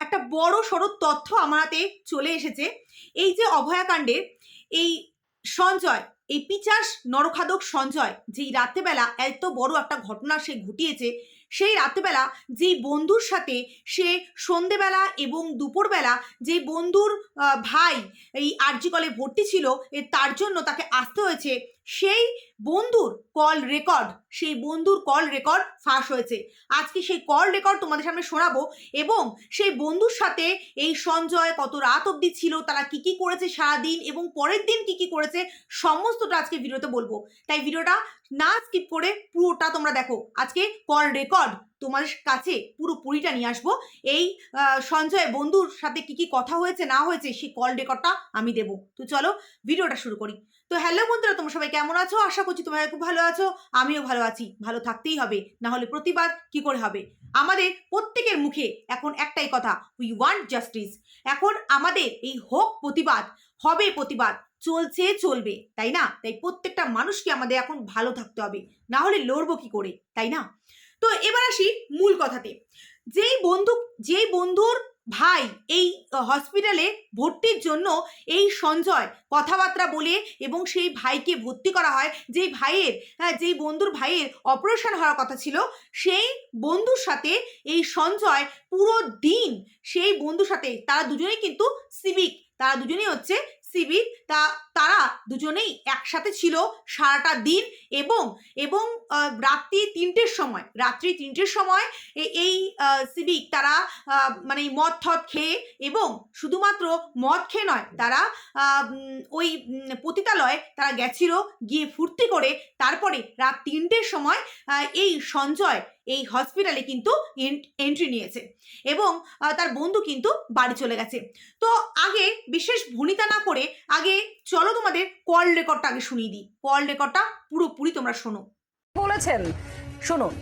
একটা বড় সড়ো তথ্য আমার হাতে চলে এসেছে। এই যে অভয়াকাণ্ডের এই সঞ্জয় এই পিচাস নরখাদক সঞ্জয় যেই রাত্রেবেলা এত বড় একটা ঘটনা সে ঘটিয়েছে, সেই রাত্রেবেলা যেই বন্ধুর সাথে সে সন্ধেবেলা এবং দুপুরবেলা যে বন্ধুর ভাই এই আরজি কলে ভর্তি ছিল তার জন্য তাকে আসতে হয়েছে সেই বন্ধুর কল রেকর্ড সেই বন্ধুর কল রেকর্ড ফাঁস হয়েছে। আজকে সেই কল রেকর্ড তোমাদের সামনে শোনাবো এবং সেই বন্ধুর সাথে এই সঞ্জয় কত রাত অবধি ছিল, তারা কি কি করেছে সারাদিন এবং পরের দিন কি কি করেছে, সমস্তটা আজকে ভিডিওতে বলব। তাই ভিডিওটা না স্কিপ করে পুরোটা তোমরা দেখো। আজকে কল রেকর্ড তোমাদের কাছে পুরো পুরিটা নিয়ে আসব। এই সঞ্জয় বন্ধুর সাথে কি কি কথা হয়েছে, না হয়েছে, সেই কল রেকর্ডটা আমি দেবো। তো চলো ভিডিওটা শুরু করি। তো হ্যালো বন্ধুরা, তোমরা সবাই কেমন আছো? আশা করছি তোমরা খুব ভালো আছো, আমিও ভালো আছি। ভালো থাকতেই হবে, না হলে প্রতিবাদ কি করে হবে? আমাদের প্রত্যেকের মুখে এখন একটাই কথা উই ওয়ান্ট জাস্টিস এখন আমাদের এই হোক প্রতিবাদ, হবে প্রতিবাদ, চলছে চলবে, তাই না? তাই প্রত্যেকটা মানুষকে আমাদের এখন ভালো থাকতে হবে, না হলে লড়বো কি করে, তাই না? তো এবার আসি মূল কথাতে। যেই বন্ধু, যেই বন্ধুর ভাই এই হসপিটালে ভর্তির জন্য এই সঞ্জয় কথাবার্তা বলে এবং সেই ভাইকে ভর্তি করা হয়, যেই ভাইয়ের হ্যাঁ যেই বন্ধুর ভাইয়ের অপারেশন হওয়ার কথা ছিল, সেই বন্ধুর সাথে এই সঞ্জয় পুরো দিন সেই বন্ধুর সাথে, তারা দুজনেই কিন্তু সিভিক তারা দুজনেই হচ্ছে সিভিক তা তারা দুজনেই একসাথে ছিল সারাটা দিন এবং এবং রাত্রি তিনটের সময়, রাত্রি তিনটের সময় এই সিভিক তারা মানে মদ থদ খেয়ে এবং শুধুমাত্র মদ খেয়ে নয়, তারা ওই পতিতালয়ে তারা গেছিল গিয়ে ফুর্তি করে তারপরে রাত তিনটের সময় এই সঞ্জয় এই হসপিটালে কিন্তু এন্ট্রি নিয়েছে এবং তার বন্ধু কিন্তু বাড়ি চলে গেছে। তো আগে বিশেষ ভূমিকা না করে আগে চলো তোমাদের কল রেকর্ডটা আগে শুনিয়ে দিই। কল রেকর্ডটা পুরোপুরি তোমরা শোনো। বলেছেন শুনুন।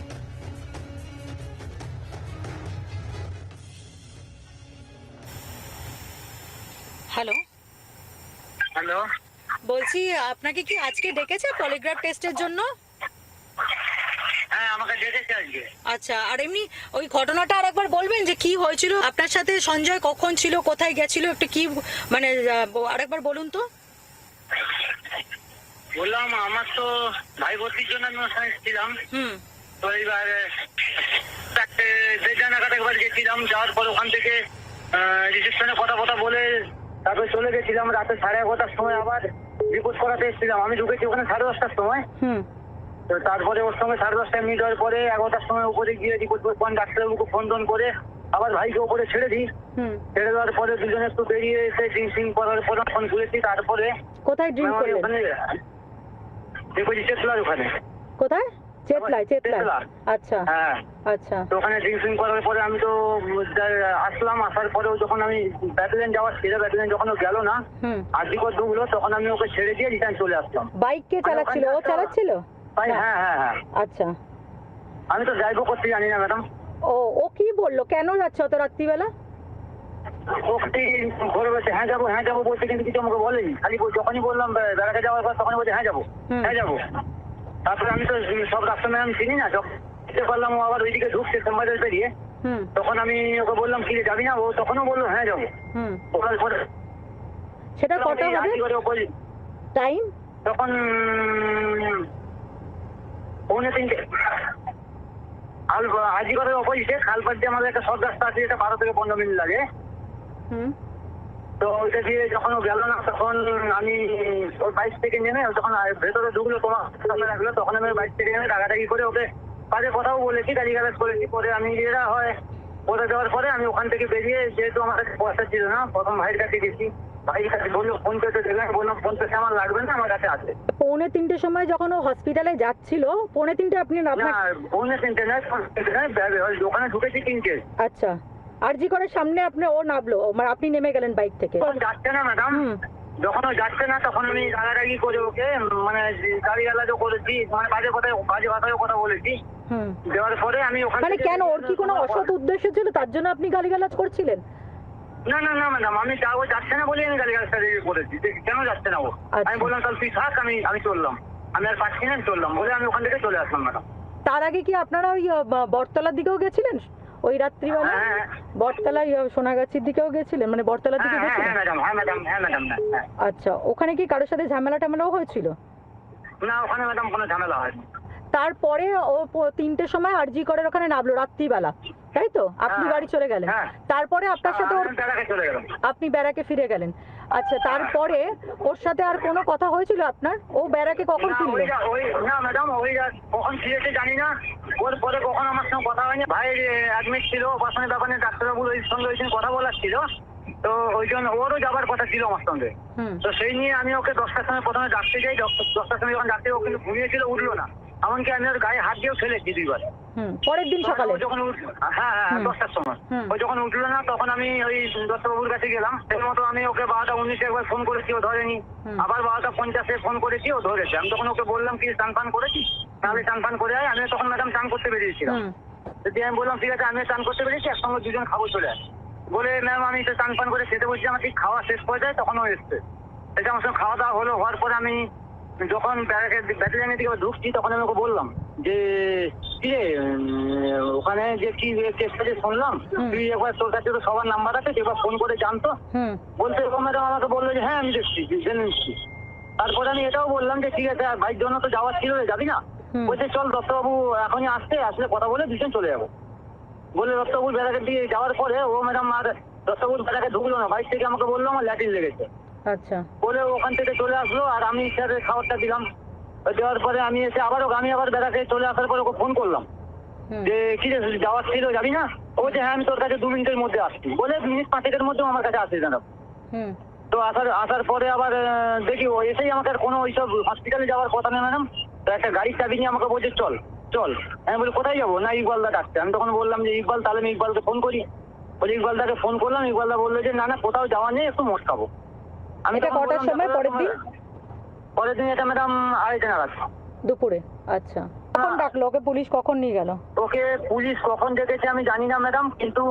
হ্যালো হ্যালো বলছি আপনাকে কি আজকে ডেকেছে পলিগ্রাফ টেস্টের জন্য? হ্যাঁ আমাকে ডেকেছে আজকে। আচ্ছা আর এমনি ওই ঘটনাটা আর একবার বলবেন যে কি হয়েছিল? আপনার সাথে সঞ্জয় কখন ছিল কোথায় গেছিল? একটু কি মানে আরেকবার বলুন তো। বললাম আমার তো ভাই ভর্তির জন্য আমি ওখানে ছিলাম তো এইবার চারটে দেড় নাগাদ একবার গেছিলাম যাওয়ার পর ওখান থেকে রিসেপশনে কথা কথা বলে তারপরে চলে গেছিলাম রাতে সাড়ে এগারোটার সময় আবার রিপোর্ট করাতে এসেছিলাম। আমি ঢুকেছি ওখানে সাড়ে দশটার সময়। তো তারপরে ওর সঙ্গে সাড়ে দশটায় মিট হওয়ার পরে এগারোটার সময় উপরে গিয়ে রিপোর্ট করলাম ডাক্তারবাবুকে ফোন টোন করে আবার ভাইকে ওপরে ছেড়ে দিই। ছেড়ে দেওয়ার পরে দুজনে একটু বেরিয়ে এসে ড্রিঙ্কিং করার পর ফোন খুলেছি। তারপরে কোথায় ড্রিঙ্ক করলেন? ওখানে দেখেছি চেতলার ওখানে? কোথায়? চেতলায় চেতলায়। আচ্ছা হ্যাঁ। আচ্ছা। তো ওখানে করার পরে আমি তো আসলাম আসার পরেও যখন আমি ব্যাটালিয়ন যাওয়ার ছিল ব্যাটালিয়ন যখন গেল না ঢুকলো তখন আমি ওকে ছেড়ে দিয়ে রিটার্ন চলে আসলাম। বাইক কে মানে চালাচ্ছিল? ও চালাচ্ছিল? হ্যাঁ হ্যাঁ হ্যাঁ। আচ্ছা। আমি তো ড্রাইভও করতে জানি না ম্যাডাম ও ও কি বলল? কেন যাচ্ছে অত রাত্রিবেলা? ওকে ঘরে বলছে হ্যাঁ যাব হ্যাঁ যাব বলছে কিন্তু কিছু আমাকে বলেনি। খালি যখনই বললাম বেড়াতে যাওয়ার পর তখনই বলছে হ্যাঁ যাব হ্যাঁ যাব। তারপরে আমি তো সব রাস্তা চিনি না যখন পারলাম ও আবার ওইদিকে ঢুকছে তখন আমি ওকে বললাম কি যাবি না? ও তখনও বলল হ্যাঁ যাব। সেটা কটা হবে টাইম? তখন পৌনে তিনটে। আল অপোজিটে খালপাট দিয়ে আমাদের একটা সব রাস্তা আছে যেটা বারো থেকে পনেরো মিনিট লাগে। তো ওইটা দিয়ে যখন ও গেল না তখন আমি ওর বাইক থেকে নেমে যখন ভেতরে ঢুকলো তোমার সামনে রাখল তখন আমি বাইক থেকে নেমে ডাকাডাকি করে ওকে কাজে কথাও বলেছি গাড়ি গালাজ করেছি। পরে আমি এরা হয় পরে দেওয়ার পরে আমি ওখান থেকে বেরিয়ে যেহেতু আমার কাছে পয়সা ছিল না প্রথম ভাইয়ের কাছে গেছি। ভাইয়ের কাছে বলল ফোন পে তো বললাম ফোন পে আমার লাগবে না আমার কাছে আছে। পৌনে তিনটের সময় যখন ও হসপিটালে যাচ্ছিল পৌনে তিনটে আপনি না পৌনে তিনটে নয় পৌনে তিনটে নয় বে- ওই দোকানে ঢুকেছি তিনটে। আচ্ছা। আরজি করে সামনে আপনি ও নামলো মানে আপনি নেমে গেলেন বাইক থেকে। যাচ্ছে না ম্যাডাম যখন ও যাচ্ছে না তখন আমি রাগারাগি করে ওকে মানে গাড়ি গালাজও করেছি মানে বাজে কথায় বাজে ভাষায় কথা বলেছি। হুম। দেওয়ার পরে আমি ওখান মানে কেন ওর কি কোনো অসৎ উদ্দেশ্য ছিল? তার জন্য আপনি গালিগালাজ করছিলেন? না না না ম্যাডাম আমি যাব যাচ্ছে না বলে আমি গাড়ি গালাজটা রেডি করেছি কেন যাচ্ছে না ও? আচ্ছা। আমি বললাম তাহলে তুই থাক আমি আমি চললাম। আমি আর পাচ্ছি না চললাম। বলে আমি ওখান থেকে চলে আসলাম ম্যাডাম তার আগে কি আপনারা ওই বটতলার দিকেও গেছিলেন? ওই রাত্রিবেলা বটতলা হ্যাঁ। ইয়ে, সোনাগাছির দিকেও গেছিলেন? মানে বটতলার দিকে হ্যাঁ হ্যাঁ গেছিলেন? হ্যাঁ ম্যাডাম হ্যাঁ ম্যাডাম হ্যাঁ ম্যাডাম হ্যাঁ আচ্ছা ওখানে কি কারোর সাথে ঝামেলা টামেলাও হয়েছিল? না ওখানে ম্যাডাম কোনো ঝামেলা হয়নি। তারপরে ও তিনটের সময় আরজি করের ওখানে নামলো রাত্রিবেলা। তাই তো? আপনি হ্যাঁ। বাড়ি চলে গেলেন। হ্যাঁ। তারপরে আপনার সাথে আপনি ব্যারাকে ফিরে গেলেন। আচ্ছা তারপরে ওর সাথে আর কোনো কথা হয়েছিল আপনার? ও ব্যারাকে কখন না, ফিরলো না ম্যাডাম ওই কখন ফিরেছে জানি না। ওর পরে কখন আমার সঙ্গে কথা হয়নি। ভাই অ্যাডমিট ছিল অপারেশনের ব্যাপারে ডাক্তারবাবুর ওই সঙ্গে ওই কথা বলার ছিল। তো ওই জন্য ওরও যাবার কথা ছিল আমার সঙ্গে। হুম। তো সেই নিয়ে আমি ওকে দশটার সময় প্রথমে ডাকতে যাই। দশটার সময় যখন ডাকতে ও কিন্তু ঘুমিয়েছিল উঠল না। এমনকি আমি ওর গায়ে হাত দিয়েও ফেলেছি দুইবার। পরের দিন সকালে? ও যখন হ্যাঁ হ্যাঁ দশটার সময়। হুম। ও যখন উঠল না তখন আমি ওই দত্তবাবুর কাছে গেলাম। সেই মতো আমি ওকে বারোটা উনিশে একবার ফোন করেছি ও ধরেনি। আবার বারোটা পঞ্চাশে ফোন করেছি ও ধরেছে। আমি তখন ওকে বললাম কি চান পান করেছি তাহলে চান পান করে আয়। আমি তখন ম্যাডাম চান করতে বেরিয়েছিলাম। দিয়ে আমি বললাম ঠিক আছে আমি চান করতে পেরেছি একসঙ্গে দুজন খাব চলে আয়। বলে ম্যাম আমি তো চান পান করে খেতে বলছি আমার ঠিক খাওয়া শেষ হয়ে যায় তখন ও এসছে। এটা আমার সঙ্গে খাওয়া দাওয়া হলো হওয়ার পরে আমি যখন ব্যাটালিয়ানের দিকে ঢুকছি তখন আমি ওকে বললাম যে কি রে উম, ওখানে যে কি কেসটা যে শুনলাম তুই একবার তোর কাছে তো সবার নাম্বার আছে একবার ফোন করে জানতো। বলতে ম্যাডাম আমাকে বলল যে হ্যাঁ আমি দেখছি জেনে নিচ্ছি। তারপরে আমি এটাও বললাম যে ঠিক আছে ভাইয়ের জন্য তো যাওয়ার ছিল যাবি না? বলছে চল দত্তবাবু এখনই আসতে আসলে কথা বলে দুজন চলে যাব। বলে দত্তবাবুর বেড়াকে দিয়ে যাওয়ার পরে ও ম্যাডাম আর দত্তবাবুর বেড়াকে ঢুকলো না। বাইক থেকে আমাকে বলল আমার ল্যাটিন লেগেছে। আচ্ছা। বলে ওখান থেকে চলে আসলো আর আমি খাবারটা দিলাম। দেওয়ার পরে আমি এসে আবারও আমি আবার বেড়াকে চলে আসার পরে ওকে ফোন করলাম। যে কি রে যাওয়ার ছিল যাবি না? ও বলছে হ্যাঁ আমি তোর কাছে দু মিনিটের মধ্যে আসছি। বলে মিনিট পাঁচেকের মধ্যেও আমার কাছে আসে জানাব তো আসার আসার পরে আবার দেখি ও এসেই আমাকে আর কোনো ওইসব হসপিটালে যাওয়ার কথা নেই ম্যাডাম। তো একটা গাড়ির চাবি নিয়ে আমাকে বলছে চল চল। আমি বলি কোথায় যাব? না ইকবালদা ডাকছে। আমি তখন বললাম যে ইকবাল তাহলে আমি ইকবালকে ফোন করি। বলে ইকবালদাকে ফোন করলাম। ইকবালদা বলল যে না না কোথাও যাওয়া নেই একটু মোট খাব। তখন কটার সময়? পরের দিন? পরের দিন এটা ম্যাডাম আড়াইটে নাগাদ। দুপুরে আচ্ছা। কখন ডাকলো? ওকে পুলিশ কখন নিয়ে গেল? ওকে পুলিশ কখন ডেকেছে আমি জানি না ম্যাডাম কিন্তু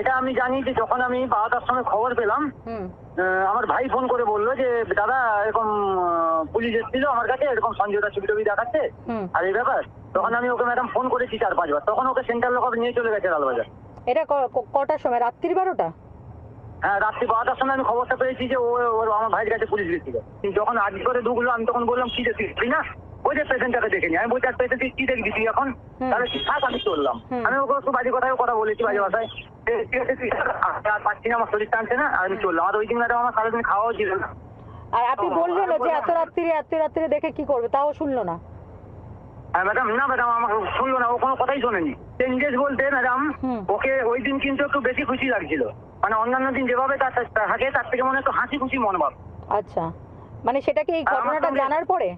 এটা আমি জানি যে যখন আমি বারোটার সময় খবর পেলাম আমার ভাই ফোন করে বলল যে দাদা এরকম পুলিশ এসেছিল আমার কাছে এরকম সঞ্জয়টা ছবি টবি দেখাচ্ছে আর এই ব্যাপার। তখন আমি ওকে ম্যাডাম ফোন করেছি চার পাঁচবার। তখন ওকে সেন্ট্রাল লকআপ নিয়ে চলে গেছে লালবাজার। এটা কটার সময়? রাত্রির বারোটা? হ্যাঁ রাত্রি বারোটার সময় আমি খবরটা পেয়েছি যে ও ওর আমার ভাইয়ের কাছে পুলিশ গেছিল। কিন্তু যখন আজ করে ঢুকলো আমি তখন বললাম কি তুই? না? ওই যে পেশেন্টটাকে দেখে নি। আমি বলছি আর পেশেন্ট কি দেখবি তুই এখন? তাহলে থাক আমি চললাম। আমি ওকে একটু বাজে কথায় কথা বলেছি বাজে ভাষায়। ঠিক আছে তুই আর পাচ্ছি না আমার শরীর টানছে না আর আমি চললাম। আর ওই দিন ম্যাডাম আমার সারাদিন খাওয়াও ছিল না। আর আপনি বললেন যে এত রাত্রিরে এত রাত্রিরে দেখে কি করবে? তাও শুনলো না। হ্যাঁ ম্যাডাম না ম্যাডাম শুনলো না ও কোনো কথাই শোনেনি। চেঞ্জেস বলতে ম্যাডাম ওকে ওই দিন কিন্তু একটু বেশি খুশি লাগছিল। মানে অন্যান্য দিন যেভাবে তার থাকে তার থেকে মনে হয় একটু হাসি খুশি মনোভাব আচ্ছা। মানে সেটা কি এই ঘটনাটা জানার পরে?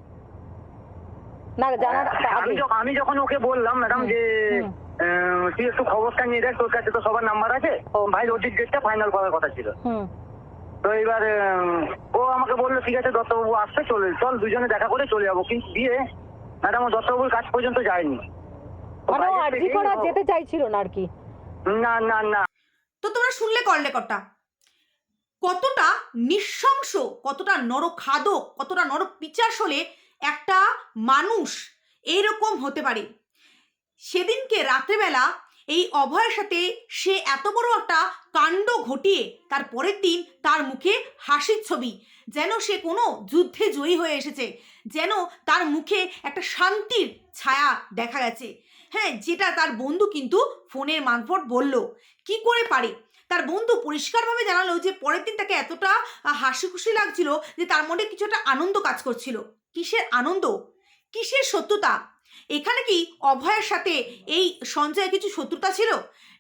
না জানার হ্যাঁ, আগে। আমি যখন ওকে বললাম ম্যাডাম যে তুই একটু খবরটা নিয়ে দেখ তোর কাছে তো সবার নাম্বার আছে। ভাই ওটির ডেটটা ফাইনাল করার কথা ছিল। তো এবার ও আমাকে বলল ঠিক আছে দত্তবাবু আসতে চলে চল দুজনে দেখা করে চলে যাব। কিন্তু দিয়ে ম্যাডাম ও দত্তবাবুর কাজ পর্যন্ত যায়নি। মানে ও- যেতে চাইছিল না আর কি? না না না। তো তোমরা শুনলে কল রেকর্ডটা কতটা নিঃশংস, কতটা নরখাদক, কতটা নর পিচাস হলে একটা মানুষ এইরকম হতে পারে। সেদিনকে রাত্রেবেলা এই অভয়ের সাথে সে এত বড় একটা কাণ্ড ঘটিয়ে তার পরের দিন তার মুখে হাসির ছবি, যেন সে কোনো যুদ্ধে জয়ী হয়ে এসেছে, যেন তার মুখে একটা শান্তির ছায়া দেখা গেছে। হ্যাঁ যেটা তার বন্ধু কিন্তু ফোনের মারফত বলল। কি করে পারে? তার বন্ধু পরিষ্কারভাবে জানালো যে পরের দিন তাকে এতটা হাসি খুশি লাগছিল যে তার মধ্যে কিছু একটা আনন্দ কাজ করছিল। কিসের আনন্দ? কিসের সত্যতা এখানে কি অভয়ের সাথে এই সঞ্জয়ের কিছু শত্রুতা ছিল?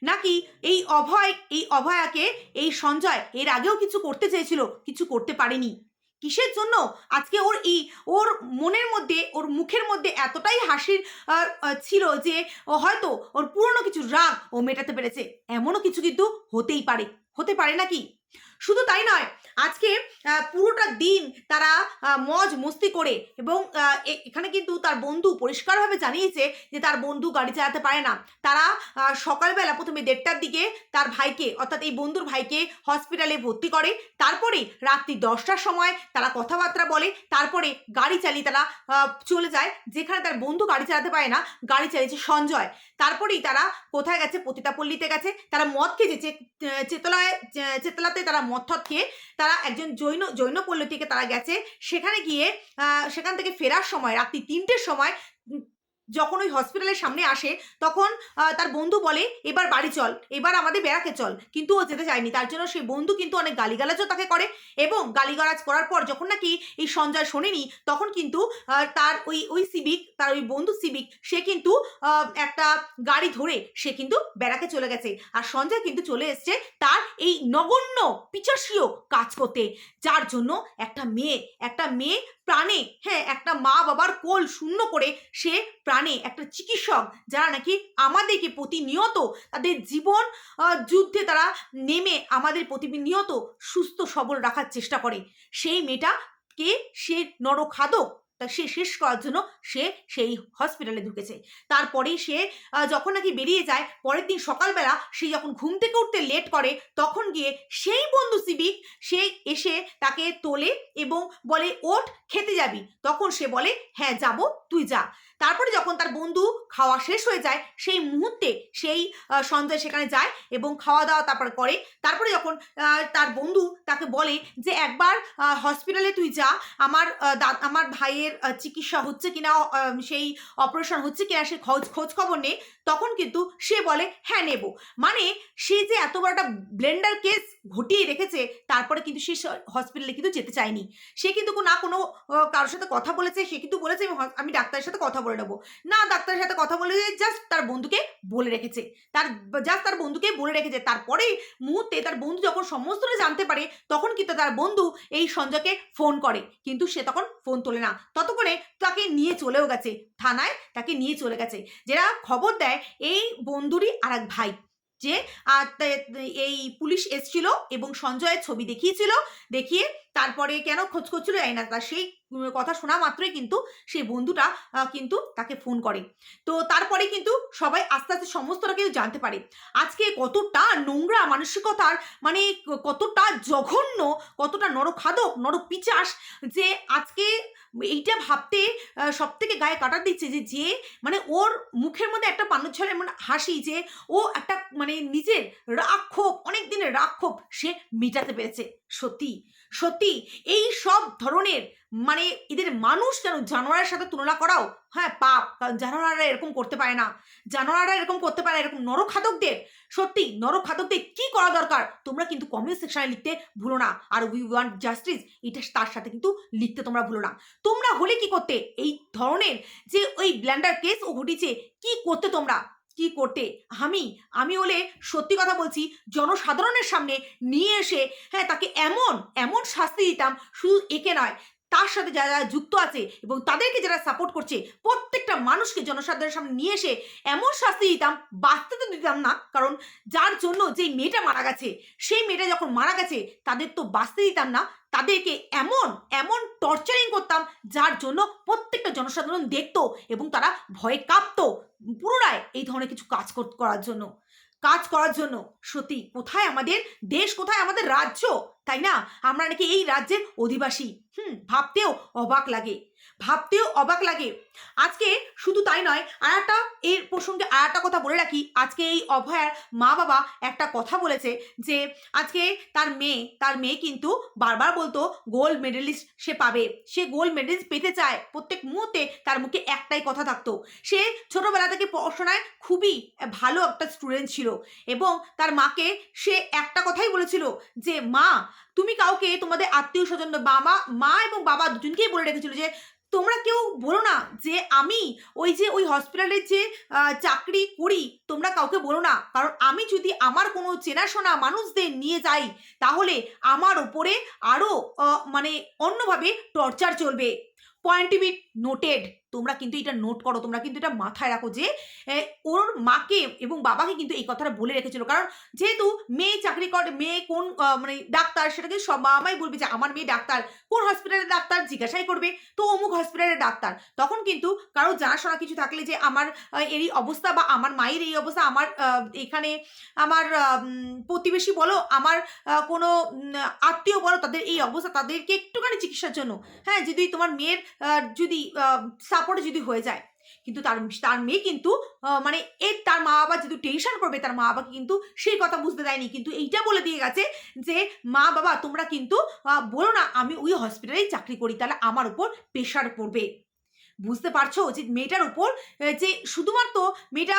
নাকি এই অভয়, এই অভয়াকে এই সঞ্জয় এর আগেও কিছু করতে চেয়েছিল, কিছু করতে পারেনি? কিসের জন্য? আজকে ওর এই, ওর মনের মধ্যে, ওর মুখের মধ্যে এতটাই হাসির ছিল যে হয়তো ওর পুরনো কিছু রাগ ও মেটাতে পেরেছে। এমনও কিছু কিন্তু হতেই পারে। হতে পারে নাকি? শুধু তাই নয়, আজকে পুরোটা দিন তারা মজ মস্তি করে এবং এখানে কিন্তু তার বন্ধু পরিষ্কারভাবে জানিয়েছে যে তার বন্ধু গাড়ি চালাতে পারে না। তারা সকালবেলা প্রথমে দেড়টার দিকে তার ভাইকে, অর্থাৎ এই বন্ধুর ভাইকে হসপিটালে ভর্তি করে, তারপরে রাত্রি দশটার সময় তারা কথাবার্তা বলে, তারপরে গাড়ি চালিয়ে তারা চলে যায়, যেখানে তার বন্ধু গাড়ি চালাতে পারে না, গাড়ি চালিয়েছে সঞ্জয়। তারপরেই তারা কোথায় গেছে? পতিতাপল্লীতে গেছে। তারা মদ খেয়েছে চেতলায় চেতলাতে তারা মদ খেয়ে তারা একজন জৈন জৈনপল্লী থেকে তারা গেছে। সেখানে গিয়ে সেখান থেকে ফেরার সময়, রাত্রি তিনটের সময় যখন ওই হসপিটালের সামনে আসে, তখন তার বন্ধু বলে, এবার বাড়ি চল, এবার আমাদের বেড়াকে চল। কিন্তু ও যেতে চায়নি। তার জন্য সেই বন্ধু কিন্তু অনেক গালিগালাজও তাকে করে এবং গালিগালাজ করার পর যখন নাকি এই সঞ্জয় শোনেনি, তখন কিন্তু তার ওই ওই সিভিক তার ওই বন্ধু সিভিক সে কিন্তু একটা গাড়ি ধরে সে কিন্তু বেড়াকে চলে গেছে। আর সঞ্জয় কিন্তু চলে এসছে তার এই নগণ্য, পিচাসীয় কাজ করতে। যার জন্য একটা মেয়ে একটা মেয়ে প্রাণে হ্যাঁ একটা মা বাবার কোল শূন্য করে সে প্রাণে একটা চিকিৎসক যারা নাকি আমাদেরকে প্রতিনিয়ত তাদের জীবন যুদ্ধে তারা নেমে আমাদের প্রতিনিয়ত সুস্থ, সবল রাখার চেষ্টা করে। সেই মেয়েটাকে সে নরখাদক, তা সে শেষ করার জন্য সে সেই হসপিটালে ঢুকেছে। তারপরেই সে যখন নাকি বেরিয়ে যায়, পরের দিন সকালবেলা সে যখন ঘুম থেকে উঠতে লেট করে, তখন গিয়ে সেই বন্ধু সিভিক সে এসে তাকে তোলে এবং বলে, ওঠ, খেতে যাবি। তখন সে বলে হ্যাঁ যাব, তুই যা। তারপরে যখন তার বন্ধু খাওয়া শেষ হয়ে যায়, সেই মুহূর্তে সেই সঞ্জয় সেখানে যায় এবং খাওয়া দাওয়া তারপর করে। তারপরে যখন তার বন্ধু তাকে বলে যে, একবার হসপিটালে তুই যা। আমার আমার ভাইয়ের চিকিৎসা হচ্ছে কিনা সেই অপারেশন হচ্ছে কিনা, সে খোঁজ খোঁজ খবর নেই তখন কিন্তু সে বলে হ্যাঁ নেব। মানে সে যে এত বড় একটা ব্লেন্ডার কেস ঘটিয়ে রেখেছে, তারপরে কিন্তু সে হসপিটালে কিন্তু যেতে চায়নি। সে কিন্তু না কোনো কারোর সাথে কথা বলেছে, সে কিন্তু বলেছে, আমি আমি ডাক্তারের সাথে কথা বলে নেব। না, ডাক্তারের সাথে কথা বলে জাস্ট তার বন্ধুকে বলে রেখেছে। তার জাস্ট তার বন্ধুকে বলে রেখেছে। তারপরে মুহূর্তে তার বন্ধু যখন সমস্তটা জানতে পারে, তখন কিন্তু তার বন্ধু এই সঞ্জয়কে ফোন করে। কিন্তু সে তখন ফোন তোলে না। ততক্ষণে তাকে নিয়ে চলেও গেছে। থানায় তাকে নিয়ে চলে গেছে। যারা খবর দেয় এই বন্ধুরই আর এক ভাই যে এই পুলিশ এসছিল এবং সঞ্জয়ের ছবি দেখিয়েছিল, দেখিয়ে তারপরে কেন খোঁজ করছিল জানি না, তা সেই কথা শোনা মাত্রই কিন্তু সেই বন্ধুটা কিন্তু তাকে ফোন করে। তো তারপরে কিন্তু সবাই আস্তে আস্তে সমস্তটা কিন্তু জানতে পারে। আজকে কতটা নোংরা মানসিকতার মানে কতটা জঘন্য, কতটা নরখাদক, নরপিচাস যে আজকে এইটা ভাবতে সব থেকে গায়ে কাটা দিচ্ছে যে যে মানে ওর মুখের মধ্যে একটা পানুচ্ছলের মানে হাসি যে, ও একটা মানে নিজের রাগ ক্ষোভ অনেক দিনের রাগ সে মেটাতে পেরেছে। সত্যি সত্যি এই সব ধরনের মানে এদের মানুষ কেন জানোয়ারের সাথে তুলনা করাও হ্যাঁ পাপ। কারণ জানোয়াররা এরকম করতে পারে না। জানোয়াররা এরকম করতে পারে, এরকম নরখাদকদের। সত্যি, নরখাদকদের কি করা দরকার? তোমরা কিন্তু কমেন্ট সেকশনে লিখতে ভুলো না। আর উই ওয়ান্ট জাস্টিস এটা তার সাথে কিন্তু লিখতে তোমরা ভুলো না। তোমরা হলে কি করতে? এই ধরনের যে ওই ব্ল্যান্ডার কেস ও ঘটিছে কি করতে তোমরা? কি করতে? আমি আমি হলে সত্যি কথা বলছি, জনসাধারণের সামনে নিয়ে এসে হ্যাঁ তাকে এমন এমন শাস্তি দিতাম, শুধু একে নয় তার সাথে যারা যারা যুক্ত আছে এবং তাদেরকে যারা সাপোর্ট করছে, প্রত্যেকটা মানুষকে জনসাধারণের সামনে নিয়ে এসে এমন শাস্তি দিতাম, বাঁচতে তো দিতাম না। কারণ যার জন্য যেই মেয়েটা মারা গেছে, সেই মেয়েটা যখন মারা গেছে, তাদের তো বাঁচতে দিতাম না। তাদেরকে এমন এমন টর্চারিং করতাম, যার জন্য প্রত্যেকটা জনসাধারণ দেখতো এবং তারা ভয়ে কাঁপতো। পুনরায় এই ধরনের কিছু কাজ কর- করার জন্য। কাজ করার জন্য। সত্যি, কোথায় আমাদের দেশ, কোথায় আমাদের রাজ্য? তাই না? আমরা নাকি এই রাজ্যের অধিবাসী। হুম, ভাবতেও অবাক লাগে। ভাবতেও অবাক লাগে। আজকে শুধু তাই নয় আর একটা এর প্রসঙ্গে আর একটা কথা বলে রাখি। আজকে এই অভয়ার মা বাবা একটা কথা বলেছে যে, আজকে তার মেয়ে তার মেয়ে কিন্তু বারবার বলতো, গোল্ড মেডেলিস্ট সে পাবে। সে গোল্ড মেডেলিস্ট পেতে চায়, প্রত্যেক মুহূর্তে তার মুখে একটাই কথা থাকতো। সে ছোটোবেলা থেকে পড়াশোনায় খুবই ভালো একটা স্টুডেন্ট ছিল এবং তার মাকে সে একটা কথাই বলেছিল যে, মা তুমি কাউকে, তোমাদের আত্মীয় স্বজন বাবা মা এবং বাবা দুজনকেই বলে রেখেছিল যে, তোমরা কেউ বলো না যে আমি ওই যে ওই হসপিটালের যে চাকরি করি, তোমরা কাউকে বলো না। কারণ আমি যদি আমার কোনো চেনাশোনা মানুষদের নিয়ে যাই, তাহলে আমার ওপরে আরও মানে অন্যভাবে টর্চার চলবে। পয়েন্ট বি নোটেড তোমরা কিন্তু এটা নোট করো, তোমরা কিন্তু এটা মাথায় রাখো যে ওর মাকে এবং বাবাকে কিন্তু এই কথাটা বলে রেখেছিল। কারণ যেহেতু মেয়ে চাকরি করে, মেয়ে কোন মানে ডাক্তার সেটাকে সব বাবা মাই বলবে যে, আমার মেয়ে ডাক্তার, কোন হসপিটালের ডাক্তার জিজ্ঞাসাই করবে? তো অমুক হসপিটালের ডাক্তার। তখন কিন্তু কারও জানাশোনা কিছু থাকলে যে, আমার এই অবস্থা বা আমার মায়ের এই অবস্থা, আমার এখানে আমার প্রতিবেশী বলো, আমার কোনো আত্মীয় বলো, তাদের এই অবস্থা, তাদেরকে একটুখানি চিকিৎসার জন্য। হ্যাঁ যদি তোমার মেয়ের যদি সাপোর্টে যদি হয়ে যায়, কিন্তু তার তার মেয়ে কিন্তু মানে এর, তার মা বাবা যেহেতু টেনশন করবে, তার মা বাবাকে কিন্তু সেই কথা বুঝতে দেয়নি। কিন্তু এইটা বলে দিয়ে গেছে যে মা বাবা তোমরা কিন্তু বলো না, আমি ওই হসপিটালেই চাকরি করি, তাহলে আমার উপর প্রেশার পড়বে। বুঝতে পারছ যে মেয়েটার উপর যে শুধুমাত্র মেয়েটা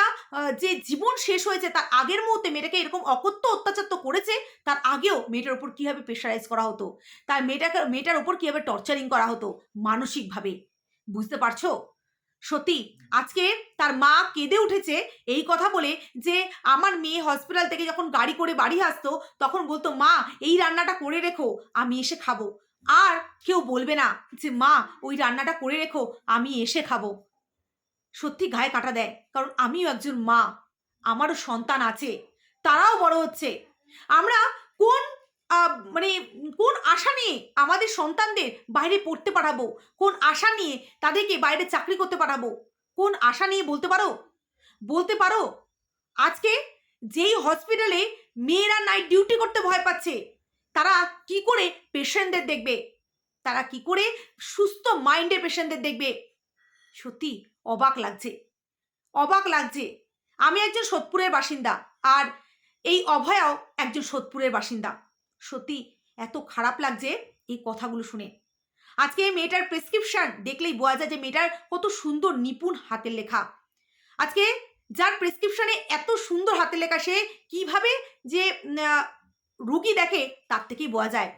যে জীবন শেষ হয়েছে, তার আগের মুহূর্তে মেয়েটাকে এরকম অকথ্য অত্যাচার তো করেছে, তার আগেও মেয়েটার উপর কীভাবে প্রেশারাইজ করা হতো? তার মেয়েটাকে, মেয়েটার উপর কীভাবে টর্চারিং করা হতো? মানসিকভাবে। বুঝতে পারছ? সত্যি, আজকে তার মা কেঁদে উঠেছে এই কথা বলে যে আমার মেয়ে হসপিটাল থেকে যখন গাড়ি করে বাড়ি আসতো, তখন বলতো, মা, এই রান্নাটা করে রেখো, আমি এসে খাব। আর কেউ বলবে না যে, মা, ওই রান্নাটা করে রেখো, আমি এসে খাব। সত্যি গায়ে কাটা দেয়, কারণ আমিও একজন মা, আমারও সন্তান আছে, তারাও বড় হচ্ছে। আমরা কোন মানে কোন আশা নিয়ে আমাদের সন্তানদের বাইরে পড়তে পাঠাবো কোন আশা নিয়ে তাদেরকে বাইরে চাকরি করতে পাঠাবো কোন আশা নিয়ে বলতে পারো? বলতে পারো, আজকে যেই হসপিটালে মেয়েরা নাইট ডিউটি করতে ভয় পাচ্ছে, তারা কি করে পেশেন্টদের দেখবে? তারা কি করে সুস্থ মাইন্ডের পেশেন্টদের দেখবে? সত্যি অবাক লাগছে অবাক লাগছে। আমি একজন সোদপুরের বাসিন্দা, আর এই অভয়াও একজন সোদপুরের বাসিন্দা। সত্যি এত খারাপ লাগছে এই কথাগুলো শুনে। আজকে এই মেয়েটার প্রেসক্রিপশন দেখলেই বোঝা যায় যে মেয়েটার কত সুন্দর নিপুণ হাতের লেখা। আজকে যার প্রেসক্রিপশনে এত সুন্দর হাতের লেখা, সে কীভাবে যে রুগী দেখে তার থেকেই বোঝা যায়।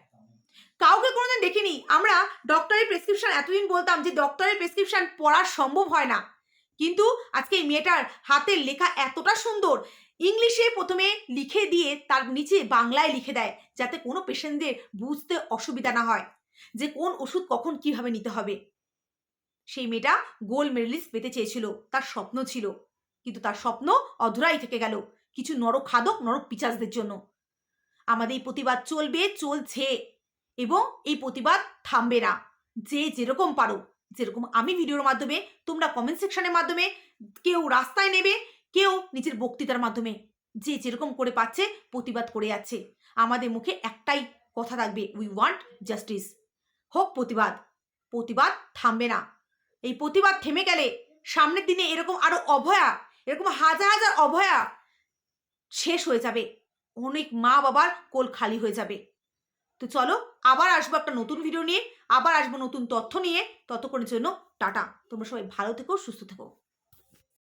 কাউকে কোনোদিন দেখিনি। আমরা ডক্টরের প্রেসক্রিপশন এতদিন বলতাম যে ডক্টরের প্রেসক্রিপশন পড়া সম্ভব হয় না। কিন্তু আজকে এই মেয়েটার হাতের লেখা এতটা সুন্দর ইংলিশে প্রথমে লিখে দিয়ে তার নিচে বাংলায় লিখে দেয়, যাতে কোনো পেশেন্টদের বুঝতে অসুবিধা না হয়। যে কোন ওষুধ কখন কীভাবে নিতে হবে। সেই মেয়েটা গোল্ড মেডেলিস্ট পেতে চেয়েছিল, তার স্বপ্ন ছিল। কিন্তু তার স্বপ্ন অধরাই থেকে গেল, কিছু নরক খাদক নরক পিচাসদের জন্য। আমাদের এই প্রতিবাদ চলবে, চলছে, এবং এই প্রতিবাদ থামবে না। যে যেরকম পারো, যেরকম আমি ভিডিওর মাধ্যমে, তোমরা কমেন্ট সেকশনের মাধ্যমে কেউ রাস্তায় নেবে কেউ নিজের বক্তৃতার মাধ্যমে যে যেরকম করে পাচ্ছে প্রতিবাদ করে যাচ্ছে। আমাদের মুখে একটাই কথা থাকবে উই ওয়ান্ট জাস্টিস হোক প্রতিবাদ প্রতিবাদ থামবে না। এই প্রতিবাদ থেমে গেলে সামনের দিনে এরকম আরও অভয়া, এরকম হাজার হাজার অভয়া শেষ হয়ে যাবে। অনেক মা বাবার কোল খালি হয়ে যাবে। তো চলো, আবার আসব একটা নতুন ভিডিও নিয়ে, আবার আসব নতুন তথ্য নিয়ে। ততক্ষণের জন্য টাটা। তোমরা সবাই ভালো থেকো, সুস্থ থেকো।